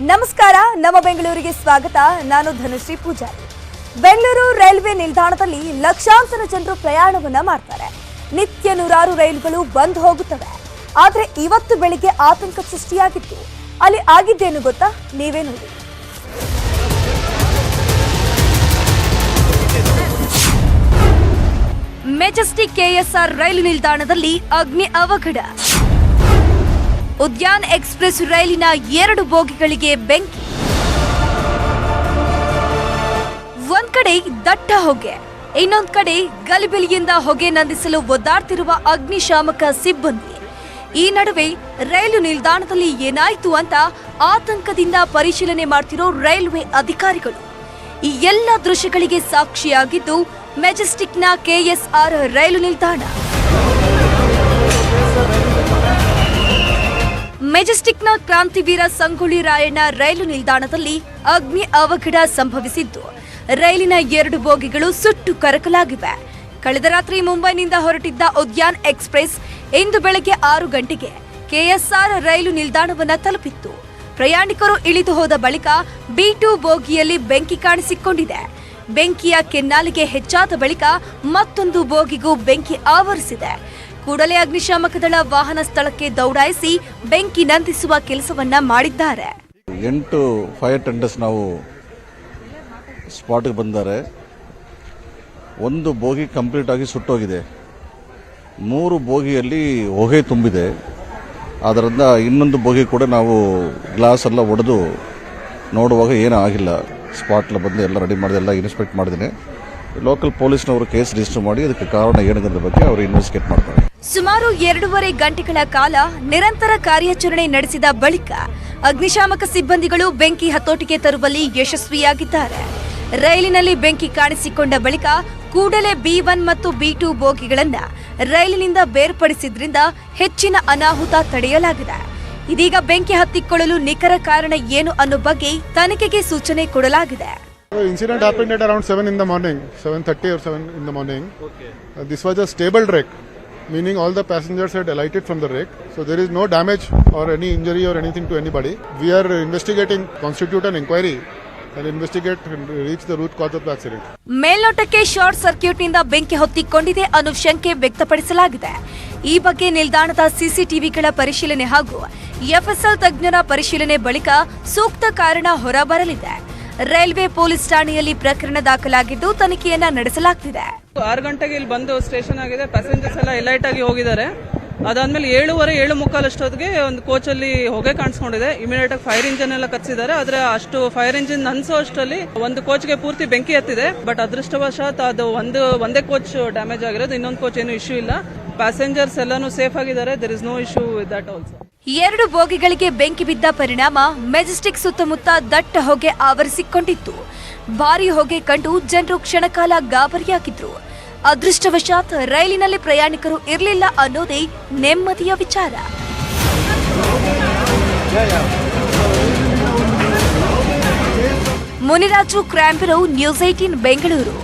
ನಮಸ್ಕಾರ, ನಮ್ಮ ಬೆಂಗಳೂರಿಗೆ ಸ್ವಾಗತ. ನಾನು ಧನುಶ್ರೀ ಪೂಜಾರಿ. ಬೆಂಗಳೂರು ರೈಲ್ವೆ ನಿಲ್ದಾಣದಲ್ಲಿ ಲಕ್ಷಾಂತರ ಜನರು ಪ್ರಯಾಣವನ್ನ ಮಾಡ್ತಾರೆ. ನಿತ್ಯ ನೂರಾರು ರೈಲುಗಳು ಬಂದ್ ಹೋಗುತ್ತವೆ. ಆದ್ರೆ ಇವತ್ತು ಬೆಳಿಗ್ಗೆ ಆತಂಕ ಸೃಷ್ಟಿಯಾಗಿತ್ತು. ಅಲ್ಲಿ ಆಗಿದ್ದೇನು ಗೊತ್ತಾ? ನೀವೇ ನೋಡಿ. ಮೆಜೆಸ್ಟಿಕ್ ಕೆಎಸ್ಆರ್ ರೈಲು ನಿಲ್ದಾಣದಲ್ಲಿ ಅಗ್ನಿ ಅವಘಡ. ಉದ್ಯಾನ್ ಎಕ್ಸ್ಪ್ರೆಸ್ ರೈಲಿನ ಎರಡು ಬೋಗಿಗಳಿಗೆ ಬೆಂಕಿ. ಒಂದ್ ಕಡೆ ದಟ್ಟ ಹೊಗೆ, ಇನ್ನೊಂದ್ ಕಡೆ ಗಲಿಬಿಲಿಯಿಂದ ಹೊಗೆ ನಂದಿಸಲು ಒದ್ದಾಡ್ತಿರುವ ಅಗ್ನಿಶಾಮಕ ಸಿಬ್ಬಂದಿ. ಈ ನಡುವೆ ರೈಲು ನಿಲ್ದಾಣದಲ್ಲಿ ಏನಾಯಿತು ಅಂತ ಆತಂಕದಿಂದ ಪರಿಶೀಲನೆ ಮಾಡ್ತಿರೋ ರೈಲ್ವೆ ಅಧಿಕಾರಿಗಳು. ಈ ಎಲ್ಲ ದೃಶ್ಯಗಳಿಗೆ ಸಾಕ್ಷಿಯಾಗಿದ್ದು ಮೆಜೆಸ್ಟಿಕ್ನ ಕೆಎಸ್ಆರ್ ರೈಲು ನಿಲ್ದಾಣ. ಮೆಜೆಸ್ಟಿಕ್ನ ಕ್ರಾಂತಿವೀರ ಸಂಗೊಳ್ಳಿ ರಾಯಣ್ಣ ರೈಲು ನಿಲ್ದಾಣದಲ್ಲಿ ಅಗ್ನಿ ಅವಘಡ ಸಂಭವಿಸಿದ್ದು. ರೈಲಿನ ಎರಡು ಬೋಗಿಗಳು ಸುಟ್ಟು ಕರಕಲಾಗಿವೆ. ಕಳೆದ ರಾತ್ರಿ ಮುಂಬೈನಿಂದ ಹೊರಟಿದ್ದ ಉದ್ಯಾನ್ ಎಕ್ಸ್ಪ್ರೆಸ್ ಇಂದು ಬೆಳಗ್ಗೆ ಆರು ಗಂಟೆಗೆ ಕೆಎಸ್ಆರ್ ರೈಲು ನಿಲ್ದಾಣವನ್ನು ತಲುಪಿತ್ತು. ಪ್ರಯಾಣಿಕರು ಇಳಿದು ಹೋದ ಬಳಿಕ ಬಿ ಟು ಬೋಗಿಯಲ್ಲಿ ಬೆಂಕಿ ಕಾಣಿಸಿಕೊಂಡಿದೆ. ಬೆಂಕಿಯ ಕೆನ್ನಾಲಿಗೆ ಹೆಚ್ಚಾದ ಬಳಿಕ ಮತ್ತೊಂದು ಬೋಗಿಗೂ ಬೆಂಕಿ ಆವರಿಸಿದೆ. ಕೂಡಲೇ ಅಗ್ನಿಶಾಮಕ ದಳ ವಾಹನ ಸ್ಥಳಕ್ಕೆ ದೌಡಾಯಿಸಿ ಬೆಂಕಿ ನಂದಿಸುವ ಕೆಲಸವನ್ನ ಮಾಡಿದ್ದಾರೆ. ಎಂಟು ಫೈರ್ ಟೆಂಡರ್ಸ್ ನಾವು ಸ್ಪಾಟ್ಗೆ ಬಂದರೆ ಒಂದು ಬೋಗಿ ಕಂಪ್ಲೀಟ್ ಆಗಿ ಸುಟ್ಟೋಗಿದೆ. ಮೂರು ಬೋಗಿಯಲ್ಲಿ ಹೊಗೆ ತುಂಬಿದೆ. ಅದರಿಂದ ಇನ್ನೊಂದು ಬೋಗಿ ಕೂಡ ನಾವು ಗ್ಲಾಸ್ ಎಲ್ಲ ಒಡೆದು ನೋಡುವಾಗ ಏನೂ ಆಗಿಲ್ಲ. ಸ್ಪಾಟ್ಲ ಬಂದು ಎಲ್ಲ ರೆಡಿ ಮಾಡಿದೆ, ಎಲ್ಲ ಇನ್ಸ್ಪೆಕ್ಟ್ ಮಾಡಿದ್ದೀನಿ. ಲೋಕಲ್ ಪೊಲೀಸ್ನವರು ಕೇಸ್ ರಿಜಿಸ್ಟರ್ ಮಾಡಿ, ಅದಕ್ಕೆ ಕಾರಣ ಏನನ್ನೋದ್ರ ಬಗ್ಗೆ ಅವರು ಇನ್ವೆಸ್ಟಿಗೇಟ್ ಮಾಡ್ತಾರೆ. ಸುಮಾರು ಎರಡೂವರೆ ಗಂಟೆಗಳ ಕಾಲ ನಿರಂತರ ಕಾರ್ಯಾಚರಣೆ ನಡೆಸಿದ ಬಳಿಕ ಅಗ್ನಿಶಾಮಕ ಸಿಬ್ಬಂದಿಗಳು ಬೆಂಕಿ ಹತೋಟಿಗೆ ತರುವಲ್ಲಿ ಯಶಸ್ವಿಯಾಗಿದ್ದಾರೆ. ರೈಲಿನಲ್ಲಿ ಬೆಂಕಿ ಕಾಣಿಸಿಕೊಂಡ ಬಳಿಕ ಕೂಡಲೇ ಬಿ ಒನ್ ಮತ್ತು ಬಿ ಟು ಬೋಗಿಗಳನ್ನ ರೈಲಿನಿಂದ ಬೇರ್ಪಡಿಸಿದ್ರಿಂದ ಹೆಚ್ಚಿನ ಅನಾಹುತ ತಡೆಯಲಾಗಿದೆ. ಇದೀಗ ಬೆಂಕಿ ಹತ್ತಿಕೊಳ್ಳಲು ನಿಖರ ಕಾರಣ ಏನು ಅನ್ನೋ ಬಗ್ಗೆ ತನಿಖೆಗೆ ಸೂಚನೆ ಕೊಡಲಾಗಿದೆ. Incident around seven in the 7 seven thirty seven 7.30 or 7 in the morning this was a stable wreck, meaning all the passengers had alighted from the wreck. So there is no damage or any injury or anything to anybody. We are investigating, constitute an inquiry. ಮೇಲ್ನೋಟಕ್ಕೆ short ಸರ್ಕ್ಯೂಟ್ನಿಂದ ಬೆಂಕಿ ಹೊತ್ತಿಕೊಂಡಿದೆ ಅನ್ನೋ ಶಂಕೆ ವ್ಯಕ್ತಪಡಿಸಲಾಗಿದೆ ಈ ಬಗ್ಗೆ ನಿಲ್ದಾಣದ ಸಿಸಿಟಿವಿಗಳ ಪರಿಶೀಲನೆ ಹಾಗೂ ಎಫ್ಎಸ್ಎಲ್ ತಜ್ಞರ ಪರಿಶೀಲನೆ ಬಳಿಕ ಸೂಕ್ತ ಕಾರಣ ಹೊರಬರಲಿದೆ ರೈಲ್ವೆ ಪೊಲೀಸ್ ಠಾಣೆಯಲ್ಲಿ ಪ್ರಕರಣ ದಾಖಲಾಗಿದ್ದು ತನಿಖೆಯನ್ನ ನಡೆಸಲಾಗ್ತಿದೆ ಆರು ಗಂಟೆಗೆ ಇಲ್ಲಿ ಬಂದು ಸ್ಟೇಷನ್ ಆಗಿದೆ. ಪ್ಯಾಸೆಂಜರ್ಸ್ ಎಲ್ಲ ಎಲೈಟ್ ಆಗಿ ಹೋಗಿದ್ದಾರೆ. ಅದಾದ್ಮೇಲೆ ಏಳುವರೆ, ಏಳು ಮುಕ್ಕಾಲು ಅಷ್ಟೊತ್ತಿಗೆ ಒಂದು ಕೋಚಲ್ಲಿ ಹೊಗೆ ಕಾಣಿಸ್ಕೊಂಡಿದೆ. ಇಮಿಡಿಯೇಟ್ ಆಗಿ ಫೈರ್ ಇಂಜಿನ್ ಎಲ್ಲ ಕಚ್ಚಿದ್ದಾರೆ. ಆದ್ರೆ ಅಷ್ಟು ಫೈರ್ ಇಂಜಿನ್ ಅನ್ಸೋ ಅಷ್ಟರಲ್ಲಿ ಒಂದು ಕೋಚ್ಗೆ ಪೂರ್ತಿ ಬೆಂಕಿ ಹತ್ತಿದೆ ಬಟ್ ಅದೃಷ್ಟವಶಾತ್ ಅದು ಒಂದು, ಒಂದೇ ಕೋಚ್ ಡ್ಯಾಮೇಜ್ ಆಗಿರೋದು. ಇನ್ನೊಂದು ಕೋಚ್ ಏನು ಇಶ್ಯೂ ಇಲ್ಲ. ಪ್ಯಾಸೆಂಜರ್ಸ್ ಎಲ್ಲಾನು ಸೇಫ್ ಆಗಿದ್ದಾರೆ. There is no issue with that also ಎರಡು ಬೋಗಿಗಳಿಗೆ ಬೆಂಕಿ ಬಿದ್ದ ಪರಿಣಾಮ ಮೆಜೆಸ್ಟಿಕ್ ಸುತ್ತಮುತ್ತ ದಟ್ಟ ಹೊಗೆ ಆವರಿಸಿಕೊಂಡಿತ್ತು. ಭಾರಿ ಹೊಗೆ ಕಂಡು ಜನರು ಕ್ಷಣಕಾಲ ಗಾಬರಿಯಾಗಿದ್ರು. ಅದೃಷ್ಟವಶಾತ್ ರೈಲಿನಲ್ಲಿ ಪ್ರಯಾಣಿಕರು ಇರಲಿಲ್ಲ ಅನ್ನೋದೇ ನೆಮ್ಮದಿಯ ವಿಚಾರ. Muniraju crime bureau news eighteen Bengaluru.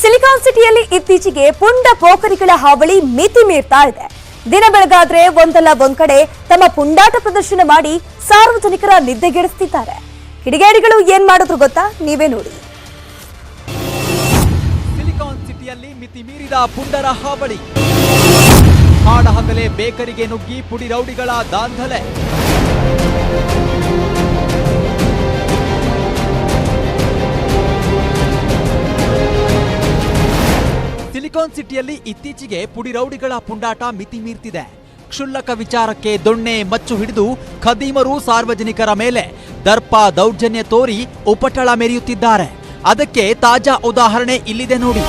Silicon ಸಿಟಿಯಲ್ಲಿ ಇತ್ತೀಚೆಗೆ ಪುಂಡ ಪೋಖರಿಗಳ ಹಾವಳಿ ಮಿತಿ ಮೀರ್ತಾ ಇದೆ. ದಿನ ಬೆಳಗಾದ್ರೆ ಒಂದಲ್ಲ ಒಂದ್ ಕಡೆ ತಮ್ಮ ಪುಂಡಾಟ ಪ್ರದರ್ಶನ ಮಾಡಿ ಸಾರ್ವಜನಿಕರ ನಿದ್ದೆಗೆಡಿಸ್ತಿದ್ದಾರೆ. ಕಿಡಿಗೇಡಿಗಳು ಏನ್ ಮಾಡಿದ್ರು ಗೊತ್ತಾ? ನೀವೇ ನೋಡಿ. ಸಿಲಿಕಾನ್ ಸಿಟಿಯಲ್ಲಿ ಮಿತಿ ಮೀರಿದ ಪುಂಡರ ಹಾವಳಿ. ಹಾಡ ಹಗಲೇ ಬೇಕರಿಗೆ ನುಗ್ಗಿ ಪುಡಿ ರೌಡಿಗಳ ದಾಂಧಲೆ. ಸಿಲಿಕಾನ್ ಸಿಟಿಯಲ್ಲಿ ಇತ್ತೀಚೆಗೆ ಪುಡಿ ರೌಡಿಗಳ ಪುಂಡಾಟ ಮಿತಿ ಮೀರ್ತಿದೆ. ಕ್ಷುಲ್ಲಕ ವಿಚಾರಕ್ಕೆ ದೊಣ್ಣೆ ಮಚ್ಚು ಹಿಡಿದು ಖದೀಮರು ಸಾರ್ವಜನಿಕರ ಮೇಲೆ ದರ್ಪ ದೌರ್ಜನ್ಯ ತೋರಿ ಉಪಟಳ ಮೆರೆಯುತ್ತಿದ್ದಾರೆ. ಅದಕ್ಕೆ ತಾಜಾ ಉದಾಹರಣೆ ಇಲ್ಲಿದೆ ನೋಡಿ.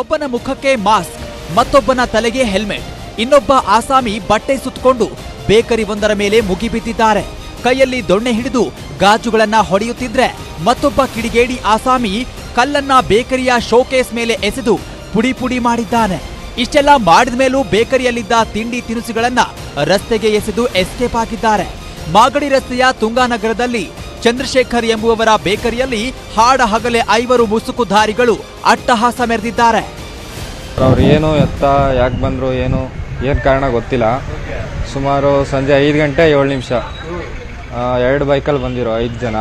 ಒಬ್ಬನ ಮುಖಕ್ಕೆ ಮಾಸ್ಕ್, ಮತ್ತೊಬ್ಬನ ತಲೆಗೆ ಹೆಲ್ಮೆಟ್. ಇನ್ನೊಬ್ಬ ಆಸಾಮಿ ಬಟ್ಟೆ ಸುತ್ತಕೊಂಡು ಬೇಕರಿ ಒಂದರ ಮೇಲೆ ಮುಗಿಬಿದ್ದಿದ್ದಾರೆ. ಕೈಯಲ್ಲಿ ದೊಣ್ಣೆ ಹಿಡಿದು ಗಾಜುಗಳನ್ನ ಹೊಡೆಯುತ್ತಿದ್ರೆ ಮತ್ತೊಬ್ಬ ಕಿಡಿಗೇಡಿ ಆಸಾಮಿ ಕಲ್ಲನ್ನ ಬೇಕರಿಯ ಶೋಕೇಸ್ ಮೇಲೆ ಎಸೆದು ಪುಡಿ ಪುಡಿ ಮಾಡಿದ್ದಾನೆ. ಇಷ್ಟೆಲ್ಲ ಮಾಡಿದ ಮೇಲೂ ಬೇಕರಿಯಲ್ಲಿದ್ದ ತಿಂಡಿ ತಿನಿಸುಗಳನ್ನ ರಸ್ತೆಗೆ ಎಸೆದು ಎಸ್ಕೇಪ್ ಆಗಿದ್ದಾರೆ. ಮಾಗಡಿ ರಸ್ತೆಯ ತುಂಗಾನಗರದಲ್ಲಿ ಚಂದ್ರಶೇಖರ್ ಎಂಬುವವರ ಬೇಕರಿಯಲ್ಲಿ ಹಾಡ ಹಗಲೆ ಐವರು ಮುಸುಕುಧಾರಿಗಳು ಅಟ್ಟಹಾಸ ಮೆರೆದಿದ್ದಾರೆ. ಅವ್ರು ಏನು ಎತ್ತ, ಯಾಕೆ ಬಂದರು, ಏನು ಏನು ಕಾರಣ ಗೊತ್ತಿಲ್ಲ. ಸುಮಾರು ಸಂಜೆ ಐದು ಗಂಟೆ ಏಳು ನಿಮಿಷ. ಎರಡು ಬೈಕಲ್ಲಿ ಬಂದಿರೋ ಐದು ಜನ.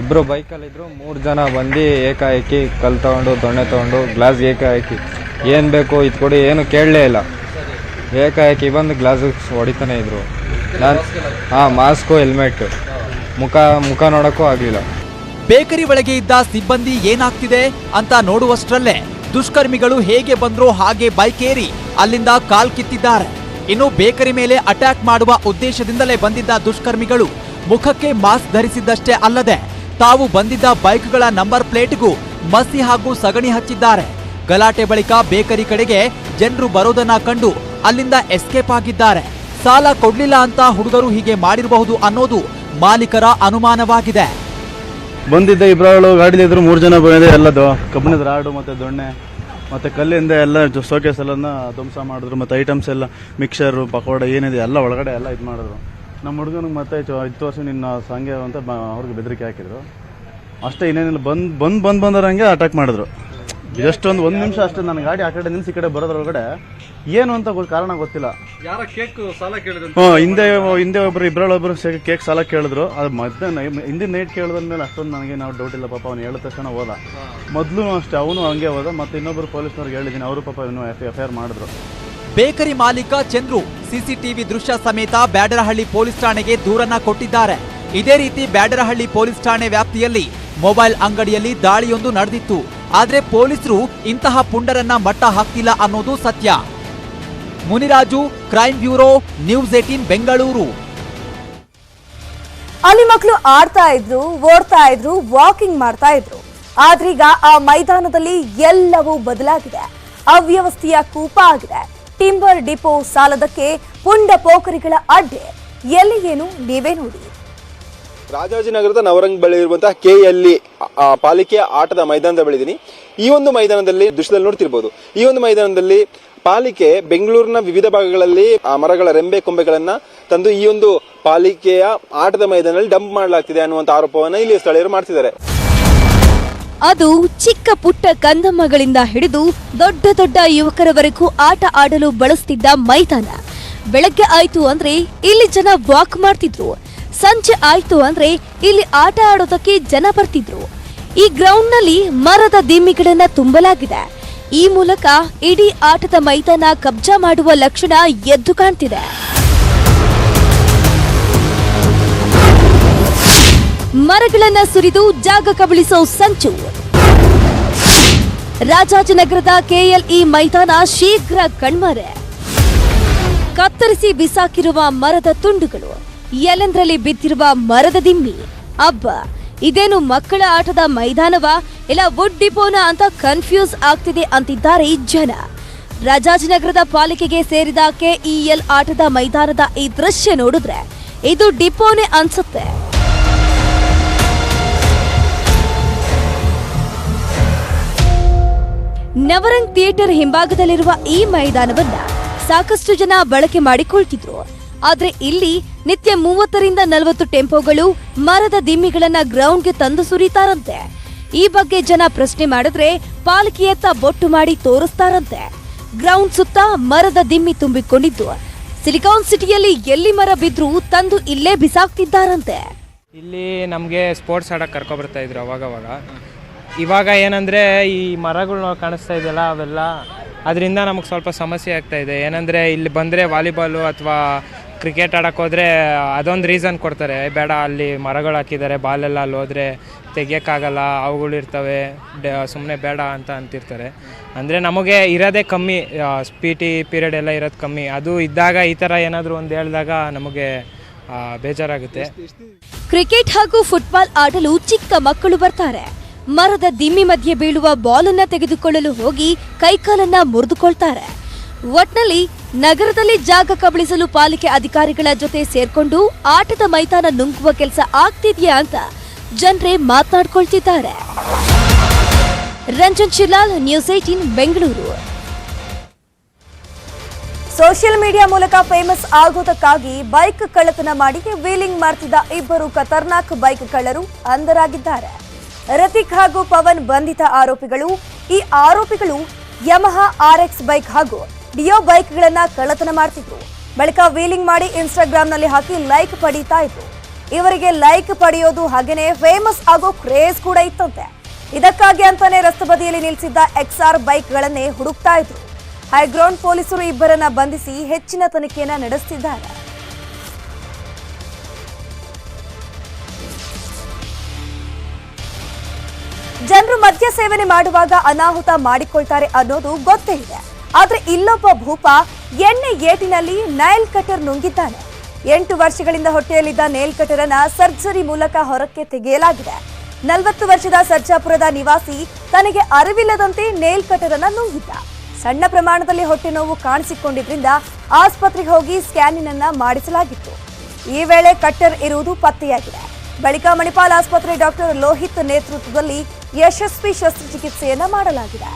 ಇಬ್ಬರು ಬೈಕಲ್ಲಿದ್ದರು ಮೂರು ಜನ ಬಂದು ಏಕಾಏಕಿ ಕಲ್ಲು ತೊಗೊಂಡು, ದೊಣ್ಣೆ ತಗೊಂಡು ಗ್ಲಾಸ್ ಏಕಾಏಕಿ. ಏನು ಬೇಕು ಇದು ಕೊಡಿ, ಏನು ಕೇಳಲೇ ಇಲ್ಲ. ಏಕಾಏಕಿ ಬಂದು ಗ್ಲಾಸ್ ಹೊಡಿತಾನೆ ಇದ್ರು. ನಾನು ಹಾಂ ಮಾಸ್ಕು ಹೆಲ್ಮೆಟ್ ಮುಖ ಮುಖ ನೋಡೋಕ್ಕೂ ಆಗಲಿಲ್ಲ. ಬೇಕರಿ ಒಳಗೆ ಇದ್ದ ಸಿಬ್ಬಂದಿ ಏನಾಗ್ತಿದೆ ಅಂತ ನೋಡುವಷ್ಟರಲ್ಲೇ ದುಷ್ಕರ್ಮಿಗಳು ಹೇಗೆ ಬಂದ್ರು ಹಾಗೆ ಬೈಕ್ ಏರಿ ಅಲ್ಲಿಂದ ಕಾಲ್ ಕಿತ್ತಿದ್ದಾರೆ. ಇನ್ನು ಬೇಕರಿ ಮೇಲೆ ಅಟ್ಯಾಕ್ ಮಾಡುವ ಉದ್ದೇಶದಿಂದಲೇ ಬಂದಿದ್ದ ದುಷ್ಕರ್ಮಿಗಳು ಮುಖಕ್ಕೆ ಮಾಸ್ಕ್ ಧರಿಸಿದ್ದಷ್ಟೇ ಅಲ್ಲದೆ ತಾವು ಬಂದಿದ್ದ ಬೈಕ್ಗಳ ನಂಬರ್ ಪ್ಲೇಟ್ಗೂ ಮಸಿ ಹಾಗೂ ಸಗಣಿ ಹಚ್ಚಿದ್ದಾರೆ. ಗಲಾಟೆ ಬಳಿಕ ಬೇಕರಿ ಕಡೆಗೆ ಜನರು ಬರೋದನ್ನ ಕಂಡು ಅಲ್ಲಿಂದ ಎಸ್ಕೇಪ್ ಆಗಿದ್ದಾರೆ. ಸಾಲ ಕೊಡ್ಲಿಲ್ಲ ಅಂತ ಹುಡುಗರು ಹೀಗೆ ಮಾಡಿರಬಹುದು ಅನ್ನೋದು ಮಾಲೀಕರ ಅನುಮಾನವಾಗಿದೆ. ಬಂದಿದ್ದ ಇಬ್ಬರು ಗಾಡಿಲಿ ಇದ್ರು ಮೂರು ಜನ ಬಂದಿದೆ, ಎಲ್ಲದು. ಕಬ್ಬಿಣದ ರಾಡು ಮತ್ತೆ ದೊಣ್ಣೆ, ಮತ್ತೆ ಕಲ್ಲಿಂದ ಎಲ್ಲ ಶೋಕೇಸ್ ಎಲ್ಲ ಧ್ವಂಸ ಮಾಡಿದ್ರು, ಮತ್ತೆ ಐಟಮ್ಸ್ ಎಲ್ಲ ಮಿಕ್ಸರ್ ಪಕೋಡ ಏನಿದೆ ಎಲ್ಲ ಒಳಗಡೆ ಎಲ್ಲ ಇದು ಮಾಡಿದ್ರು. ನಮ್ಮ ಹುಡುಗನಿಗೆ ಮತ್ತೆ ಹತ್ತು ಇತ್ತು ವರ್ಷ ನಿನ್ನ ಸಂಘ ಅಂತ ಅವ್ರಿಗೆ ಬೆದರಿಕೆ ಹಾಕಿದ್ರು ಅಷ್ಟೇ ಇನ್ನೇನಿಲ್ಲ ಬಂದು ಬಂದು ಬಂದು ಬಂದರಂಗೆ ಅಟ್ಯಾಕ್ ಮಾಡಿದ್ರು ಜಸ್ಟ್ ಒಂದು ಒಂದು ನಿಮಿಷ ಅಷ್ಟೇ ನನ್ನ ಗಾಡಿ ಆ ಕಡೆ ನಿಲ್ಸಿ ಈ ಕಡೆ ಬರೋದ್ರೊಳಗಡೆ ಏನು ಅಂತ ಕಾರಣ ಗೊತ್ತಿಲ್ಲ ಹ್ಞೂ ಹಿಂದೆ ಹಿಂದೆ ಒಬ್ರು ಇಬ್ಬರೊಳೊಬ್ರು ಕೇಕ್ ಸಾಲ ಕೇಳಿದ್ರು ಅದು ಮತ್ತೆ ಹಿಂದಿನ ನೈಟ್ ಕೇಳಿದ್ಮೇಲೆ ಅಷ್ಟೊಂದು ನನಗೆ ನಾವು ಡೌಟ್ ಇಲ್ಲ ಪಾಪ ಅವ್ನು ಹೇಳಿದ ತಕ್ಷಣ ಹೋದ ಮೊದಲು ಅಷ್ಟೇ ಅವನು ಹಂಗೆ ಹೋದ ಮತ್ತೆ ಇನ್ನೊಬ್ರು ಪೊಲೀಸ್ನವ್ರಿಗೆ ಹೇಳಿದ್ದೀನಿ ಅವರು ಪಾಪ ಇನ್ನು ಎಫ್ ಐ ಆರ್ ಮಾಡಿದ್ರು ಬೇಕರಿ ಮಾಲೀಕ ಚಂದ್ರು ಸಿಸಿಟಿವಿ ದೃಶ್ಯ ಸಮೇತ ಬ್ಯಾಡರಹಳ್ಳಿ ಪೊಲೀಸ್ ಠಾಣೆಗೆ ದೂರನ್ನ ಕೊಟ್ಟಿದ್ದಾರೆ. ಇದೇ ರೀತಿ ಬ್ಯಾಡರಹಳ್ಳಿ ಪೊಲೀಸ್ ಠಾಣೆ ವ್ಯಾಪ್ತಿಯಲ್ಲಿ ಮೊಬೈಲ್ ಅಂಗಡಿಯಲ್ಲಿ ದಾಳಿಯೊಂದು ನಡೆದಿತ್ತು. ಆದರೆ ಪೊಲೀಸರು ಇಂತಹ ಪುಂಡರನ್ನ ಮಟ್ಟ ಹಾಕ್ತಿಲ್ಲ ಅನ್ನೋದು ಸತ್ಯ. Muniraju, crime bureau, news eighteen Bengaluru. ಅಲ್ಲಿ ಮಕ್ಕಳು ಆಡ್ತಾ ಇದ್ರು, ಓಡ್ತಾ ಇದ್ರು, ವಾಕಿಂಗ್ ಮಾಡ್ತಾ ಇದ್ರು. ಆದ್ರೀಗ ಆ ಮೈದಾನದಲ್ಲಿ ಎಲ್ಲವೂ ಬದಲಾಗಿದೆ. ಅವ್ಯವಸ್ಥೆಯ ಕೂಪ ಆಗಿದೆ. ಟಿಂಬರ್ ಡಿಪೋ ಸಾಲದಕ್ಕೆ ಪುಂಡ ಪೋಖರಿಗಳ ಅಡ್ಡೆ. ಎಲ್ಲಿ ಏನು ನೀವೇ ನೋಡಿ. ರಾಜಾಜಿನಗರದ ನವರಂಗ್ ಬಳಿ ಇರುವಂತಹ ಕೆ ಎಲ್ಲಿ ಪಾಲಿಕೆಯ ಆಟದ ಮೈದಾನದ ಬಳಿದೀನಿ ಈ ಒಂದು ಮೈದಾನದಲ್ಲಿ ದೃಶ್ಯದಲ್ಲಿ ನೋಡ್ತಿರ್ಬೋದು. ಈ ಒಂದು ಮೈದಾನದಲ್ಲಿ ಪಾಲಿಕೆ ಬೆಂಗಳೂರಿನ ವಿವಿಧ ಭಾಗಗಳಲ್ಲಿ, ಆ, ಮರಗಳ ರೆಂಬೆ ಕೊಂಬೆಗಳನ್ನ ತಂದು ಈ ಒಂದು ಪಾಲಿಕೆಯ ಆಟದ ಮೈದಾನದಲ್ಲಿ ಡಂಪ್ ಮಾಡಲಾಗ್ತಿದೆ ಅನ್ನುವಂತ ಆರೋಪವನ್ನ ಇಲ್ಲಿ ಸ್ಥಳೀಯರು ಮಾಡ್ತಿದ್ದಾರೆ. ಅದು ಚಿಕ್ಕ ಪುಟ್ಟ ಕಂದಮ್ಮಗಳಿಂದ ಹಿಡಿದು ದೊಡ್ಡ ದೊಡ್ಡ ಯುವಕರವರೆಗೂ ಆಟ ಆಡಲು ಬಳಸ್ತಿದ್ದ ಮೈದಾನ. ಬೆಳಗ್ಗೆ ಆಯ್ತು ಅಂದ್ರೆ ಇಲ್ಲಿ ಜನ ವಾಕ್ ಮಾಡ್ತಿದ್ರು. ಸಂಜೆ ಆಯ್ತು ಅಂದ್ರೆ ಇಲ್ಲಿ ಆಟ ಆಡೋದಕ್ಕೆ ಜನ ಬರ್ತಿದ್ರು. ಈ ಗ್ರೌಂಡ್ನಲ್ಲಿ ಮರದ ದಿಮ್ಮಿಗಳನ್ನ ತುಂಬಲಾಗಿದೆ. ಈ ಮೂಲಕ ಇಡೀ ಆಟದ ಮೈದಾನ ಕಬ್ಜಾ ಮಾಡುವ ಲಕ್ಷಣ ಎದ್ದು ಕಾಣ್ತಿದೆ. ಮರಗಳನ್ನ ಸುರಿದು ಜಾಗ ಕಬಳಿಸೋ ಸಂಚು. ರಾಜಾಜಿನಗರದ ಕೆಎಲ್ಇ ಮೈದಾನ ಶೀಘ್ರ ಕಣ್ಮರೆ. ಕತ್ತರಿಸಿ ಬಿಸಾಕಿರುವ ಮರದ ತುಂಡುಗಳು ಎಲೆಂದ್ರಲ್ಲಿ ಬಿದ್ದಿರುವ ಮರದ ದಿಮ್ಮಿ. ಅಬ್ಬ, ಇದೇನು ಮಕ್ಕಳ ಆಟದ ಮೈದಾನವಾ? ಇಲ್ಲ ವುಡ್ ಡಿಪೋನ ಅಂತ ಕನ್ಫ್ಯೂಸ್ ಆಗ್ತಿದೆ ಅಂತಿದ್ದಾರೆ ಜನ. ರಾಜಾಜಿನಗರದ ಪಾಲಿಕೆಗೆ ಸೇರಿದ ಕೆಇಎಲ್ ಆಟದ ಮೈದಾನದ ಈ ದೃಶ್ಯ ನೋಡಿದ್ರೆ ಇದು ಡಿಪೋನೆ ಅನ್ಸುತ್ತೆ. ನವರಂಗ್ ಥಿಯೇಟರ್ ಹಿಂಭಾಗದಲ್ಲಿರುವ ಈ ಮೈದಾನವನ್ನ ಸಾಕಷ್ಟು ಜನ ಬಳಕೆ ಮಾಡಿಕೊಳ್ತಿದ್ರು. ಆದ್ರೆ ಇಲ್ಲಿ ನಿತ್ಯ ಮೂವತ್ತರಿಂದ ನಲವತ್ತು ಟೆಂಪೋಗಳು ಮರದ ದಿಮ್ಮಿಗಳನ್ನ ಗ್ರೌಂಡ್ಗೆ ತಂದು ಸುರಿತಾರಂತೆ. ಈ ಬಗ್ಗೆ ಜನ ಪ್ರಶ್ನೆ ಮಾಡಿದ್ರೆ ಪಾಲಿಕೆಯತ್ತ ಬೊಟ್ಟು ಮಾಡಿ ತೋರಿಸ್ತಾರಂತೆ. ಗ್ರೌಂಡ್ ಸುತ್ತ ಮರದ ದಿಮ್ಮಿ ತುಂಬಿಕೊಂಡಿದ್ದು. ಸಿಲಿಕಾನ್ ಸಿಟಿಯಲ್ಲಿ ಎಲ್ಲಿ ಮರ ಬಿದ್ರೂ ತಂದು ಇಲ್ಲೇ ಬಿಸಾಕ್ತಿದ್ದಾರಂತೆ. ಇಲ್ಲಿ ನಮಗೆ ಸ್ಪೋರ್ಟ್ಸ್ ಆಡಕ್ಕೆ ಕರ್ಕೊಬರ್ತಾ ಇದ್ರು ಅವಾಗವಾಗ. ಇವಾಗ ಏನಂದರೆ ಈ ಮರಗಳು ಕಾಣಿಸ್ತಾ ಇದೆಯಲ್ಲ ಅವೆಲ್ಲ ಅದರಿಂದ ನಮಗೆ ಸ್ವಲ್ಪ ಸಮಸ್ಯೆ ಆಗ್ತಾ ಇದೆ. ಏನಂದರೆ ಇಲ್ಲಿ ಬಂದರೆ ವಾಲಿಬಾಲು ಅಥವಾ ಕ್ರಿಕೆಟ್ ಆಡಕ್ಕೆ ಹೋದರೆ ಅದೊಂದು ರೀಸನ್ ಕೊಡ್ತಾರೆ. "ಏ, ಬೇಡ ಅಲ್ಲಿ ಮರಗಳು ಹಾಕಿದ್ದಾರೆ ಬಾಲೆಲ್ಲ ಅಲ್ಲಿ ಹೋದರೆ ತೆಗಿಯೋಕ್ಕಾಗಲ್ಲ ಅವುಗಳಿರ್ತವೆ ಸುಮ್ಮನೆ ಬೇಡ ಅಂತ ಅಂತಿರ್ತಾರೆ. ಅಂದರೆ ನಮಗೆ ಇರೋದೇ ಕಮ್ಮಿ ಪಿ ಟಿ ಪೀರಿಯಡ್ ಎಲ್ಲ ಇರೋದು ಕಮ್ಮಿ. ಅದು ಇದ್ದಾಗ ಈ ಥರ ಏನಾದರೂ ಒಂದು ಹೇಳಿದಾಗ ನಮಗೆ ಬೇಜಾರಾಗುತ್ತೆ. ಕ್ರಿಕೆಟ್ ಹಾಗೂ ಫುಟ್ಬಾಲ್ ಆಡಲು ಚಿಕ್ಕ ಮಕ್ಕಳು ಬರ್ತಾರೆ. ಮರದ ದಿಮ್ಮಿ ಮಧ್ಯೆ ಬೀಳುವ ಬಾಲನ್ನ ತೆಗೆದುಕೊಳ್ಳಲು ಹೋಗಿ ಕೈಕಾಲನ್ನ ಮುರಿದುಕೊಳ್ತಾರೆ. ಒಟ್ನಲ್ಲಿ ನಗರದಲ್ಲಿ ಜಾಗ ಕಬಳಿಸಲು ಪಾಲಿಕೆ ಅಧಿಕಾರಿಗಳ ಜೊತೆ ಸೇರ್ಕೊಂಡು ಆಟದ ಮೈದಾನ ನುಂಗುವ ಕೆಲಸ ಆಗ್ತಿದ್ಯಾ ಅಂತ ಜನರೇ ಮಾತನಾಡ್ಕೊಳ್ತಿದ್ದಾರೆ. Ranjan Shilal news eighteen Bengaluru. Social media ಮೂಲಕ ಫೇಮಸ್ ಆಗೋದಕ್ಕಾಗಿ ಬೈಕ್ ಕಳ್ಳತನ ಮಾಡಿ ವೀಲಿಂಗ್ ಮಾಡ್ತಿದ್ದ ಇಬ್ಬರು ಖತರ್ನಾಕ್ ಬೈಕ್ ಕಳ್ಳರು ಅಂಧರಾಗಿದ್ದಾರೆ. ರತಿಕ್ ಹಾಗೂ ಪವನ್ ಬಂಧಿತ ಆರೋಪಿಗಳು. ಈ ಆರೋಪಿಗಳು ಯಮಹ ಆರ್ ಎಕ್ಸ್ ಬೈಕ್ ಹಾಗೂ ಡಿಯೋ ಬೈಕ್ಗಳನ್ನ ಕಳ್ಳತನ ಮಾಡ್ತಿದ್ರು. ಬಳಿಕ ವೀಲಿಂಗ್ ಮಾಡಿ ಇನ್ಸ್ಟಾಗ್ರಾಮ್ನಲ್ಲಿ ಹಾಕಿ ಲೈಕ್ ಪಡೀತಾ ಇತ್ತು ಇವರಿಗೆ ಲೈಕ್ ಪಡೆಯೋದು ಹಾಗೇನೆ ಫೇಮಸ್ ಆಗೋ ಕ್ರೇಜ್ ಕೂಡ ಇತ್ತಂತೆ. ಇದಕ್ಕಾಗಿ ಅಂತಾನೆ ರಸ್ತೆ ಬದಿಯಲ್ಲಿ ನಿಲ್ಲಿಸಿದ್ದ ಎಕ್ಸ್ಆರ್ ಬೈಕ್ಗಳನ್ನೇ ಹುಡುಕ್ತಾ ಇದ್ರು. ಹೈಗ್ರೌಂಡ್ ಪೊಲೀಸರು ಇಬ್ಬರನ್ನ ಬಂಧಿಸಿ ಹೆಚ್ಚಿನ ತನಿಖೆಯನ್ನ ನಡೆಸುತ್ತಿದ್ದಾರೆ ಜನರು ಮದ್ಯ ಸೇವನೆ ಮಾಡುವಾಗ ಅನಾಹುತ ಮಾಡಿಕೊಳ್ತಾರೆ ಅನ್ನೋದು ಗೊತ್ತೇ ಇದೆ. ಆದ್ರೆ ಇಲ್ಲೊಬ್ಬ ಭೂಪ ಎಣ್ಣೆ ಏಟಿನಲ್ಲಿ ನೈಲ್ ಕಟರ್ ನುಂಗಿದ್ದಾನೆ. ಎಂಟು ವರ್ಷಗಳಿಂದ ಹೊಟ್ಟೆಯಲ್ಲಿದ್ದ ನೈಲ್ ಕಟರ್ ಅನ್ನ ಸರ್ಜರಿ ಮೂಲಕ ಹೊರಕ್ಕೆ ತೆಗೆಯಲಾಗಿದೆ. ನಲವತ್ತು ವರ್ಷದ ಸರ್ಜಾಪುರದ ನಿವಾಸಿ ತನಗೆ ಅರಿವಿಲ್ಲದಂತೆ ನೈಲ್ ಕಟರ್ ಅನ್ನ ನುಂಗಿದ್ದ. ಸಣ್ಣ ಪ್ರಮಾಣದಲ್ಲಿ ಹೊಟ್ಟೆ ನೋವು ಕಾಣಿಸಿಕೊಂಡಿದ್ರಿಂದ ಆಸ್ಪತ್ರೆಗೆ ಹೋಗಿ ಸ್ಕ್ಯಾನಿಂಗ್ ಅನ್ನ ಮಾಡಿಸಲಾಗಿತ್ತು. ಈ ವೇಳೆ ಕಟ್ಟರ್ ಇರುವುದು ಪತ್ತೆಯಾಗಿದೆ. ಬಳಿಕ ಮಣಿಪಾಲ್ ಆಸ್ಪತ್ರೆ ಡಾಕ್ಟರ್ ಲೋಹಿತ್ ನೇತೃತ್ವದಲ್ಲಿ ಯಶಸ್ವಿ ಶಸ್ತ್ರಚಿಕಿತ್ಸೆಯನ್ನ ಮಾಡಲಾಗಿದೆ.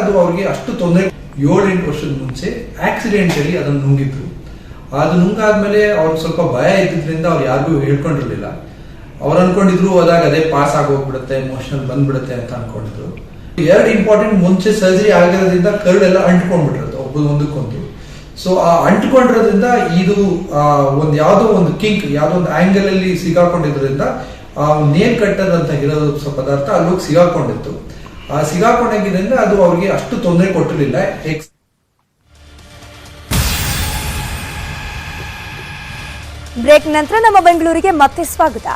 ಅದು ಅವ್ರಿಗೆ ಅಷ್ಟು ತೊಂದರೆ ಏಳೆಂಟು ವರ್ಷದ ಮುಂಚೆ ಆಕ್ಸಿಡೆಂಟ್ ಅಲ್ಲಿ ಅದನ್ನು ನುಂಗಿದ್ರು. ಅದು ನುಂಗಾದ್ಮೇಲೆ ಅವ್ರಿಗೆ ಸ್ವಲ್ಪ ಭಯ ಇದ್ದಿದ್ರಿಂದ ಅವ್ರು ಯಾರಿಗೂ ಹೇಳ್ಕೊಂಡಿರ್ಲಿಲ್ಲ. ಅವ್ರು ಅನ್ಕೊಂಡಿದ್ರು ಹೋದಾಗ ಅದೇ ಪಾಸ್ ಆಗೋಗ್ಬಿಡುತ್ತೆ ಎಮೋಷನಲ್ ಬಂದ್ಬಿಡುತ್ತೆ ಅಂತ ಅನ್ಕೊಂಡಿದ್ರು. ಎರಡು ಇಂಪಾರ್ಟೆಂಟ್ ಮುಂಚೆ ಸರ್ಜರಿ ಆಗಿರೋದ್ರಿಂದ ಕರ್ಡ್ ಎಲ್ಲ ಅಂಟ್ಕೊಂಡ್ಬಿಟ್ಟಿರುತ್ತೆ ಒಬ್ಬ ಒಂದಕ್ಕೊಂದು ಸೊ ಆ ಅಂಟ್ಕೊಂಡಿರೋದ್ರಿಂದ ಇದು ಒಂದು ಯಾವ್ದೋ ಒಂದು ಕಿಂಕ್ ಯಾವ್ದೋ ಒಂದು ಆಂಗಲ್ ಅಲ್ಲಿ ಸಿಗಾಕೊಂಡಿದ್ರಿಂದ ಆ ನೇಲ್ ಕಟ್ಟರ್ ಅಂತ ಇರೋ ಪದಾರ್ಥ ಅಲ್ಲೋಗಿ ಸಿಗಾಕೊಂಡಿತ್ತು. ಆ ಸಿಗಾಕೊಂಡಾಗಿದ್ದರಿಂದ ಅದು ಅವ್ರಿಗೆ ಅಷ್ಟು ತೊಂದರೆ ಕೊಟ್ಟಿರಲಿಲ್ಲ. ಎಕ್ಸ್ ಬ್ರೇಕ್ ನಂತರ ನಮ್ಮ ಬೆಂಗಳೂರಿಗೆ ಮತ್ತೆ ಸ್ವಾಗತ.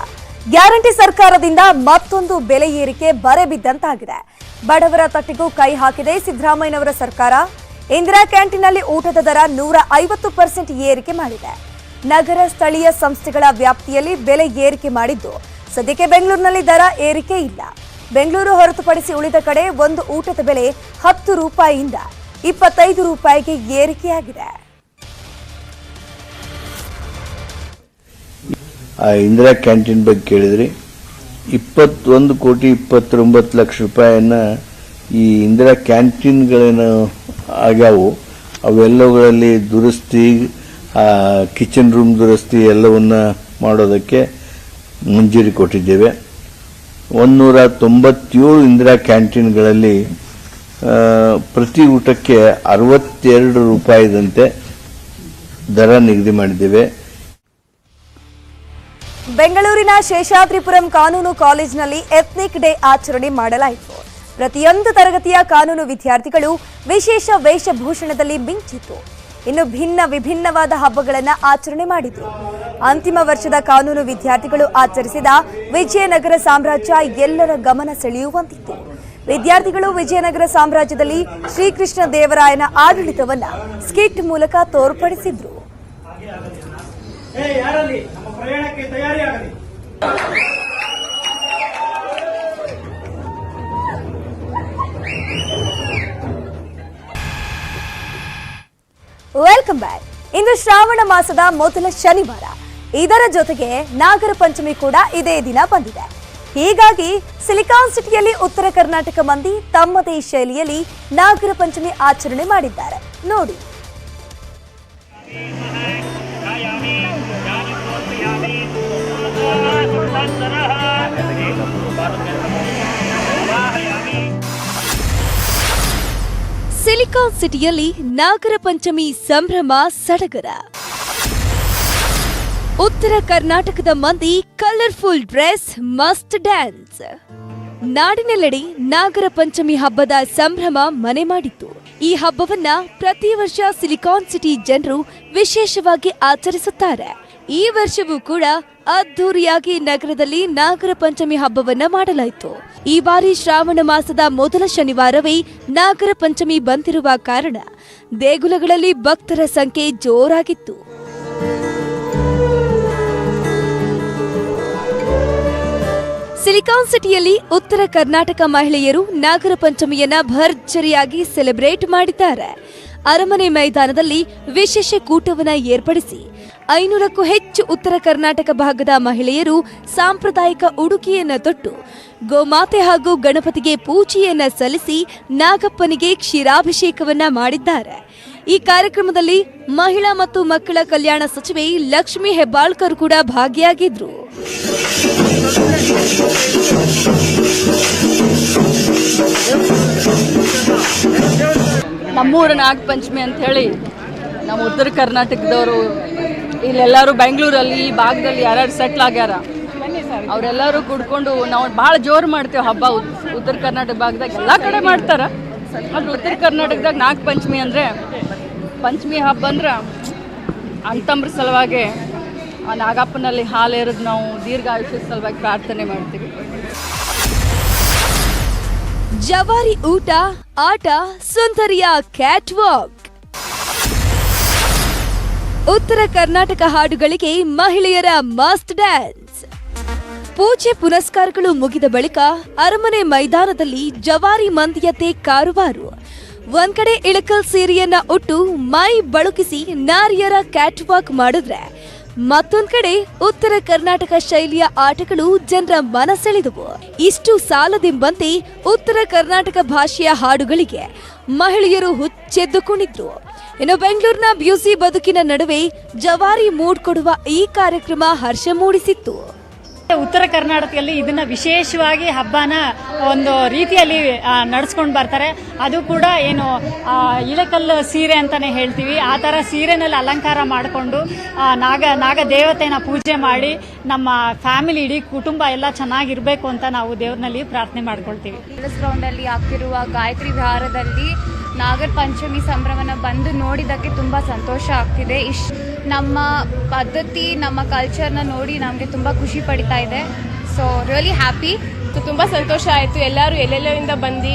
ಗ್ಯಾರಂಟಿ ಸರ್ಕಾರದಿಂದ ಮತ್ತೊಂದು ಬೆಲೆ ಏರಿಕೆ ಬರೆ ಬಿದ್ದಂತಾಗಿದೆ. ಬಡವರ ತಟ್ಟಿಗೂ ಕೈ ಹಾಕಿದೆ ಸಿದ್ದರಾಮಯ್ಯನವರ ಸರ್ಕಾರ. ಇಂದಿರಾ ಕ್ಯಾಂಟೀನ್ನಲ್ಲಿ ಊಟದ ದರ ನೂರ ಐವತ್ತು ಪರ್ಸೆಂಟ್ ಏರಿಕೆ ಮಾಡಿದೆ. ನಗರ ಸ್ಥಳೀಯ ಸಂಸ್ಥೆಗಳ ವ್ಯಾಪ್ತಿಯಲ್ಲಿ ಬೆಲೆ ಏರಿಕೆ ಮಾಡಿದ್ದು, ಸದ್ಯಕ್ಕೆ ಬೆಂಗಳೂರಿನಲ್ಲಿ ದರ ಏರಿಕೆ ಇಲ್ಲ. ಬೆಂಗಳೂರು ಹೊರತುಪಡಿಸಿ ಉಳಿದ ಕಡೆ ಒಂದು ಊಟದ ಬೆಲೆ ಹತ್ತು ರೂಪಾಯಿಯಿಂದ ಇಪ್ಪತ್ತೈದು ರೂಪಾಯಿಗೆ ಏರಿಕೆಯಾಗಿದೆ. ಇಂದಿರಾ ಕ್ಯಾಂಟೀನ್ ಬಗ್ಗೆ ಕೇಳಿದ್ರಿ, ಇಪ್ಪತ್ತೊಂದು ಕೋಟಿ ಇಪ್ಪತ್ತೊಂಬತ್ತು ಲಕ್ಷ ರೂಪಾಯಿಯನ್ನ ಈ ಇಂದಿರಾ ಕ್ಯಾಂಟೀನ್ಗಳೇನು ಆಗ್ಯಾವು, ಅವೆಲ್ಲವುಗಳಲ್ಲಿ ದುರಸ್ತಿ ಕಿಚನ್ ರೂಮ್ ದುರಸ್ತಿ ಎಲ್ಲವನ್ನ ಮಾಡೋದಕ್ಕೆ ಮಂಜೂರಿ ಕೊಟ್ಟಿದ್ದೇವೆ. ಒಂದೂರ ತೊಂಬತ್ತೇಳು ಇಂದಿರಾ ಕ್ಯಾಂಟೀನ್ಗಳಲ್ಲಿ ಪ್ರತಿ ಊಟಕ್ಕೆ ಅರವತ್ತೆರಡು ರೂಪಾಯಿದಂತೆ ದರ ನಿಗದಿ ಮಾಡಿದ್ದೇವೆ. ಬೆಂಗಳೂರಿನ ಶೇಷಾದ್ರಿಪುರಂ ಕಾನೂನು ಕಾಲೇಜಿನಲ್ಲಿ ಎಥ್ನಿಕ್ ಡೇ ಆಚರಣೆ ಮಾಡಲಾಯಿತು. ಪ್ರತಿಯೊಂದು ತರಗತಿಯ ಕಾನೂನು ವಿದ್ಯಾರ್ಥಿಗಳು ವಿಶೇಷ ವೇಷಭೂಷಣದಲ್ಲಿ ಮಿಂಚಿತ್ತು. ಇನ್ನು ಭಿನ್ನ ವಿಭಿನ್ನವಾದ ಹಬ್ಬಗಳನ್ನು ಆಚರಣೆ ಮಾಡಿದ್ರು. ಅಂತಿಮ ವರ್ಷದ ಕಾನೂನು ವಿದ್ಯಾರ್ಥಿಗಳು ಆಚರಿಸಿದ ವಿಜಯನಗರ ಸಾಮ್ರಾಜ್ಯ ಎಲ್ಲರ ಗಮನ ಸೆಳೆಯುವಂತಿತ್ತು. ವಿದ್ಯಾರ್ಥಿಗಳು ವಿಜಯನಗರ ಸಾಮ್ರಾಜ್ಯದಲ್ಲಿ ಶ್ರೀಕೃಷ್ಣ ದೇವರಾಯನ ಆಡಳಿತವನ್ನ ಸ್ಕಿಟ್ ಮೂಲಕ ತೋರ್ಪಡಿಸಿದ್ರು. ಇಂದು ಶ್ರಾವಣ ಮಾಸದ ಮೊದಲ ಶನಿವಾರ. ಇದರ ಜೊತೆಗೆ ನಾಗರ ಪಂಚಮಿ ಕೂಡ ಇದೇ ದಿನ ಬಂದಿದೆ. ಹೀಗಾಗಿ ಸಿಲಿಕಾನ್ ಸಿಟಿಯಲ್ಲಿ ಉತ್ತರ ಕರ್ನಾಟಕ ಮಂದಿ ತಮ್ಮದೇ ಶೈಲಿಯಲ್ಲಿ ನಾಗರ ಪಂಚಮಿ ಆಚರಣೆ ಮಾಡಿದ್ದಾರೆ. ನೋಡಿ. ಸಿಲಿಕಾನ್ ಸಿಟಿಯಲ್ಲಿ ನಾಗರ ಪಂಚಮಿ ಸಂಭ್ರಮ ಸಡಗರ. ಉತ್ತರ ಕರ್ನಾಟಕದ ಮಂದಿ ಕಲರ್ಫುಲ್ ಡ್ರೆಸ್ ಮಸ್ಟ್ ಡ್ಯಾನ್ಸ್. ನಾಡಿನೆಲ್ಲೆಡೆ ನಾಗರ ಪಂಚಮಿ ಹಬ್ಬದ ಸಂಭ್ರಮ ಮನೆ ಮಾಡಿತ್ತು. ಈ ಹಬ್ಬವನ್ನ ಪ್ರತಿ ವರ್ಷ ಸಿಲಿಕಾನ್ ಸಿಟಿ ಜನರು ವಿಶೇಷವಾಗಿ ಆಚರಿಸುತ್ತಾರೆ. ಈ ವರ್ಷವೂ ಕೂಡ ಅದ್ಧೂರಿಯಾಗಿ ನಗರದಲ್ಲಿ ನಾಗರ ಪಂಚಮಿ ಹಬ್ಬವನ್ನ ಮಾಡಲಾಯಿತು. ಈ ಬಾರಿ ಶ್ರಾವಣ ಮಾಸದ ಮೊದಲ ಶನಿವಾರವೇ ನಾಗರ ಪಂಚಮಿ ಬಂದಿರುವ ಕಾರಣ ದೇಗುಲಗಳಲ್ಲಿ ಭಕ್ತರ ಸಂಖ್ಯೆ ಜೋರಾಗಿತ್ತು. ಸಿಲಿಕಾನ್ ಸಿಟಿಯಲ್ಲಿ ಉತ್ತರ ಕರ್ನಾಟಕ ಮಹಿಳೆಯರು ನಾಗರ ಪಂಚಮಿಯನ್ನ ಭರ್ಜರಿಯಾಗಿ ಸೆಲೆಬ್ರೇಟ್ ಮಾಡಿದ್ದಾರೆ. ಅರಮನೆ ಮೈದಾನದಲ್ಲಿ ವಿಶೇಷ ಕೂಟವನ್ನು ಏರ್ಪಡಿಸಿ ಐನೂರಕ್ಕೂ ಹೆಚ್ಚು ಉತ್ತರ ಕರ್ನಾಟಕ ಭಾಗದ ಮಹಿಳೆಯರು ಸಾಂಪ್ರದಾಯಿಕ ಉಡುಗೆಯನ್ನ ತೊಟ್ಟು, ಗೋಮಾತೆ ಹಾಗೂ ಗಣಪತಿಗೆ ಪೂಜೆಯನ್ನ ಸಲ್ಲಿಸಿ ನಾಗಪ್ಪನಿಗೆ ಕ್ಷೀರಾಭಿಷೇಕವನ್ನ ಮಾಡಿದ್ದಾರೆ. ಈ ಕಾರ್ಯಕ್ರಮದಲ್ಲಿ ಮಹಿಳಾ ಮತ್ತು ಮಕ್ಕಳ ಕಲ್ಯಾಣ ಸಚಿವೆ ಲಕ್ಷ್ಮಿ ಹೆಬ್ಬಾಳ್ಕರ್ ಕೂಡ ಭಾಗಿಯಾಗಿದ್ರು. ನಮ್ಮೂರ ನಾಗಪಂಚಮಿ ಅಂತ ಹೇಳಿ ನಮ್ಮ ಉತ್ತರ ಕರ್ನಾಟಕದವರು ಇಲ್ಲೆಲ್ಲರೂ ಬೆಂಗಳೂರಲ್ಲಿ, ಈ ಭಾಗದಲ್ಲಿ ಯಾರ್ಯಾರು ಸೆಟ್ಲ್ ಆಗ್ಯಾರ, ಅವರೆಲ್ಲರೂ ಕುಡ್ಕೊಂಡು ನಾವು ಭಾಳ ಜೋರು ಮಾಡ್ತೇವೆ ಹಬ್ಬ. ಉತ್ತರ ಕರ್ನಾಟಕ ಭಾಗದಾಗ ಎಲ್ಲ ಕಡೆ ಮಾಡ್ತಾರ. ಆದ್ರೆ ಉತ್ತರ ಕರ್ನಾಟಕದಾಗ ನಾಗ ಪಂಚಮಿ ಅಂದರೆ, ಪಂಚಮಿ ಹಬ್ಬ ಅಂದ್ರೆ ಅಂತಂಬ್ರ ಸಲುವಾಗಿ ಆ ನಾಗಪ್ಪನಲ್ಲಿ ಹಾಲು ಎರೆದು ನಾವು ದೀರ್ಘಾಯುಷ್ಯದ ಸಲುವಾಗಿ ಪ್ರಾರ್ಥನೆ ಮಾಡ್ತೀವಿ. ಜವಾರಿ ಊಟ, ಆಟ, ಸುಂದರಿಯ ಕ್ಯಾಟ್ ವಾಕ್ ಉತ್ತರ ಕರ್ನಾಟಕ ಹಾಡುಗಳಿಗೆ ಮಹಿಳೆಯರ ಮಾಸ್ಟ್ ಡ್ಯಾನ್ಸ್. ಪೂಜೆ ಪುನಸ್ಕಾರಗಳು ಮುಗಿದ ಬಳಿಕ ಅರಮನೆ ಮೈದಾನದಲ್ಲಿ ಜವಾರಿ ಮಂದಿಯತೆ ಕಾರುವಾರು. ಒಂದ್ ಕಡೆ ಇಳಕಲ್ ಸೀರೆಯನ್ನ ಉಟ್ಟು ಮೈ ಬಳುಕಿಸಿ ನಾರಿಯರ ಕ್ಯಾಟ್ ವಾಕ್ ಮಾಡಿದ್ರೆ, ಮತ್ತೊಂದ್ ಕಡೆ ಉತ್ತರ ಕರ್ನಾಟಕ ಶೈಲಿಯ ಆಟಗಳು ಜನರ ಮನಸೆಳೆದವು. ಇಷ್ಟು ಸಾಲದೆಂಬಂತೆ ಉತ್ತರ ಕರ್ನಾಟಕ ಭಾಷೆಯ ಹಾಡುಗಳಿಗೆ ಮಹಿಳೆಯರು ಹುಚ್ಚೆದ್ದುಕೊಂಡಿದ್ರು. ಇನ್ನು ಬೆಂಗಳೂರಿನ ಬ್ಯೂಸಿ ಬದುಕಿನ ನಡುವೆ ಜವಾರಿ ಮೂಡ್ ಕೊಡುವ ಈ ಕಾರ್ಯಕ್ರಮ ಹರ್ಷ ಮೂಡಿಸಿತ್ತು. ಉತ್ತರ ಕರ್ನಾಟಕದಲ್ಲಿ ಇದನ್ನ ವಿಶೇಷವಾಗಿ ಹಬ್ಬನ ಒಂದು ರೀತಿಯಲ್ಲಿ ನಡೆಸ್ಕೊಂಡು ಬರ್ತಾರೆ. ಅದು ಕೂಡ ಏನು ಇಳಕಲ್ಲು ಸೀರೆ ಅಂತಾನೆ ಹೇಳ್ತೀವಿ. ಆ ಥರ ಸೀರೆನಲ್ಲಿ ಅಲಂಕಾರ ಮಾಡಿಕೊಂಡು ನಾಗ ನಾಗ ದೇವತೆನ ಪೂಜೆ ಮಾಡಿ ನಮ್ಮ ಫ್ಯಾಮಿಲಿ ಇಡೀ ಕುಟುಂಬ ಎಲ್ಲ ಚೆನ್ನಾಗಿರ್ಬೇಕು ಅಂತ ನಾವು ದೇವ್ರನಲ್ಲಿ ಪ್ರಾರ್ಥನೆ ಮಾಡ್ಕೊಳ್ತೀವಿ. ಗ್ರೌಂಡಲ್ಲಿ ಆಗ್ತಿರುವ ಗಾಯತ್ರಿ ವಿಹಾರದಲ್ಲಿ ನಾಗರ ಪಂಚಮಿ ಸಂಭ್ರಮನ ಬಂದು ನೋಡಿದ್ದಕ್ಕೆ ತುಂಬ ಸಂತೋಷ ಆಗ್ತಿದೆ. ಇಶ್ ನಮ್ಮ ಪದ್ಧತಿ, ನಮ್ಮ ಕಲ್ಚರ್ನ ನೋಡಿ ನಮಗೆ ತುಂಬ ಖುಷಿ ಪಡಿತಾ ಇದೆ. ಸೊ ರಿಯಲಿ ಹ್ಯಾಪಿ ಸೊ ತುಂಬ ಸಂತೋಷ ಆಯಿತು. ಎಲ್ಲರೂ ಎಲ್ಲೆಲ್ಲರಿಂದ ಬಂದು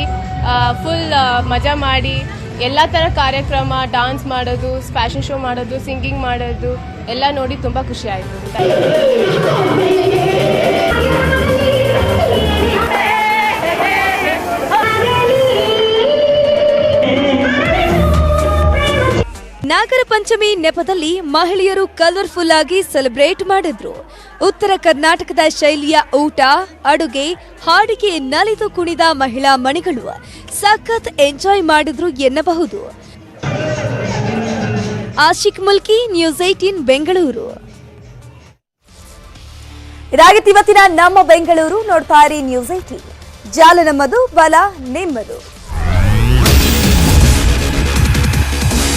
ಫುಲ್ ಮಜಾ ಮಾಡಿ, ಎಲ್ಲ ಥರ ಕಾರ್ಯಕ್ರಮ ಡಾನ್ಸ್ ಮಾಡೋದು ಫ್ಯಾಷನ್ ಶೋ ಮಾಡೋದು ಸಿಂಗಿಂಗ್ ಮಾಡೋದು, ಎಲ್ಲ ನೋಡಿ ತುಂಬ ಖುಷಿ ಆಯಿತು. ನಾಗರ ಪಂಚಮಿ ನೆಪದಲ್ಲಿ ಮಹಿಳೆಯರು ಕಲರ್ಫುಲ್ ಆಗಿ ಸೆಲೆಬ್ರೇಟ್ ಮಾಡಿದ್ರು. ಉತ್ತರ ಕರ್ನಾಟಕದ ಶೈಲಿಯ ಊಟ, ಅಡುಗೆ, ಹಾಡಿಗೆ ನಲಿದು ಕುಣಿದ ಮಹಿಳಾ ಮಣಿಗಳು ಸಖತ್ ಎಂಜಾಯ್ ಮಾಡಿದ್ರು ಎನ್ನಬಹುದು. Ashiq Mulki, news eighteen Bengaluru. ಇದಾಗಿತ್ತು ಇವತ್ತಿನ ನಮ್ಮ ಬೆಂಗಳೂರು ನೋಡ್ತಾ ಇರಿ ನ್ಯೂಸ್ ಏಟೀನ್ ಜಾಲ ನಮ್ಮದು ಬಲ, ನಿಮ್ಮದು.